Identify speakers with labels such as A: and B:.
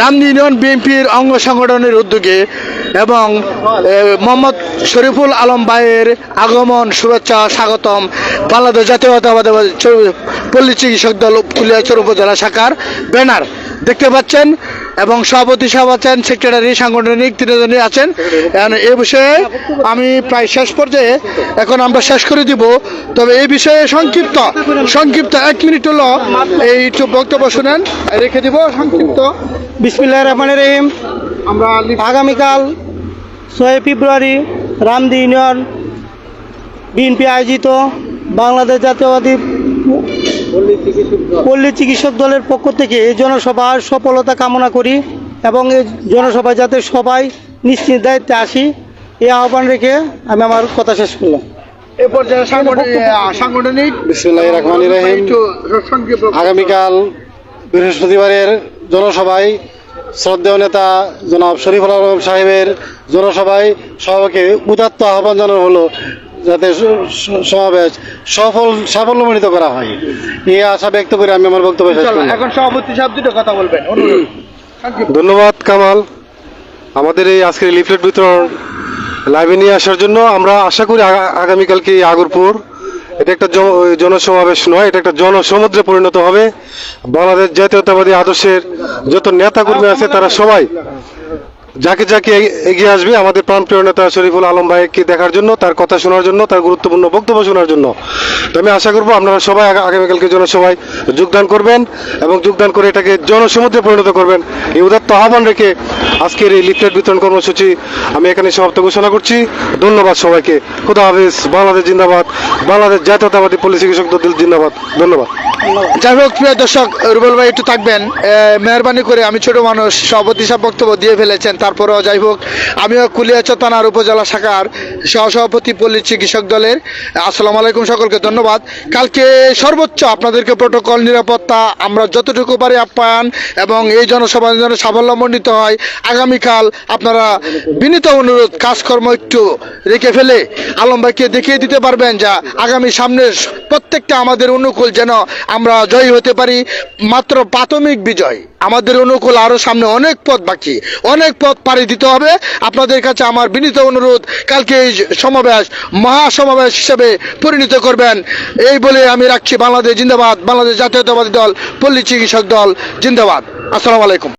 A: রামদি union বিএনপির অঙ্গ সংগঠনের উদ্যোগে এবং মোহাম্মদ শরীফুল আলম ভাইয়ের আগমন, শুভেচ্ছা, স্বাগতম বাংলাদেশ জাতীয়তাবাদ পল্লী চিকিৎসক দল কুলিয়াচর উপজেলা শাখার ব্যানার। দেখতে পাচ্ছেন এবং সভাপতি সাহেব আছেন সেক্রেটারি সাংগঠনিক তিনজনই আছেন। এ বিষয়ে আমি প্রায় শেষ পর্যায়ে এখন আমরা শেষ করে দিব। তবে এই বিষয়ে সংক্ষিপ্ত সংক্ষিপ্ত এক মিনিট হলো এই একটু বক্তব্য শুনেন। রেখে দিব সংক্ষিপ্ত।
B: বিসমিল্লাহ রহমান রহিম।
A: আমরা
B: আগামীকাল ছয় ফেব্রুয়ারি রামদি ইউনিয়ন বিএনপি আয়োজিত বাংলাদেশ জাতীয়বাদী পল্লী চিকিৎসক দলের পক্ষ থেকে এই জনসভার সফলতা কামনা করি এবং এই জনসভায় যাতে সবাই নিশ্চিত দায়িত্বে আসি এই আহ্বান রেখে আমি আমার কথা শেষ করলাম।
C: আগামীকাল বৃহস্পতিবারের জনসভায় শ্রদ্ধেয় নেতা জনাব শরীফুল আলম সাহেবের জনসভায় সবাইকে উদাত্ত আহ্বান জানানো হলো। যাতে সমাবেশ সফল সাফল্যমণ্ডিত করা হয়। এই আশা ব্যক্ত করে আমি আমার বক্তব্য শেষ করলাম।
A: এখন সভাপতি সাহেব দুটো কথা বলবেন।
D: ধন্যবাদ কামাল। আমাদের এই আজকের লিফলেট বিতরণ লাইভে নিয়ে আসার জন্য আমরা আশা করি আগামীকালকে আগরপুর এটা একটা জন- জনসমাবেশ নয় এটা একটা জনসমুদ্রে পরিণত হবে। বাংলাদেশ জাতীয়তাবাদী আদর্শের যত নেতা কর্মী আছে তারা সবাই যাকে যাকে এগিয়ে আসবে, আমাদের প্রাণপ্রিয় নেতা শরীফুল আলম ভাইকে দেখার জন্য, তার কথা শোনার জন্য, তার গুরুত্বপূর্ণ বক্তব্য শোনার জন্য। তো আমি আশা করব আপনারা সবাই আগামীকালকে জন্য সবাই যোগদান করবেন এবং যোগদান করে এটাকে জনসমুদ্রে পরিণত করবেন। এই উদাত্ত আহ্বান রেখে আজকের এই লিফলেট বিতরণ কর্মসূচি আমি এখানে সমাপ্ত ঘোষণা করছি। ধন্যবাদ সবাইকে। খুদা হাফিজ। বাংলাদেশ জিন্দাবাদ। বাংলাদেশ জাতীয়তাবাদী পুলিশ চিকিৎসক দল জিন্দাবাদ। ধন্যবাদ।
A: যাই হোক, প্রিয় দর্শক, রুবেল ভাই একটু থাকবেন। মেহরবানি করে আমি ছোট মানুষ, সভাপতি সাহেব বক্তব্য দিয়ে ফেলেছেন। তারপরেও যাই হোক, আমিও কুলিয়াচর থানার উপজেলা শাখার সহসভাপতি পল্লী চিকিৎসক দলের। আসসালামু আলাইকুম সকলকে, ধন্যবাদ। কালকে সর্বোচ্চ আপনাদেরকে প্রোটোকল নিরাপত্তা, আমরা যতটুকু পারি আপ্যায়ন এবং এই জনসভা যেন সাফল্যমণ্ডিত হয় আগামীকাল আপনারা বিনীত অনুরোধ কাজকর্ম একটু রেখে ফেলে আলম ভাইকে দেখিয়ে দিতে পারবেন যা আগামী সামনের প্রত্যেকটা আমাদের অনুকূল যেন আমরা জয়ী হতে পারি। মাত্র প্রাথমিক বিজয়। আমাদের অনুকূল আরও সামনে অনেক পথ বাকি। অনেক পথ পাড়ি দিতে হবে। আপনাদের কাছে আমার বিনীত অনুরোধ কালকে এই সমাবেশ, মহাসমাবেশ হিসেবে পরিণত করবেন। এই বলে আমি রাখছি বাংলাদেশ জিন্দাবাদ, বাংলাদেশ জাতীয়তাবাদী দল, পল্লী চিকিৎসক দল, জিন্দাবাদ। আসসালামু আলাইকুম।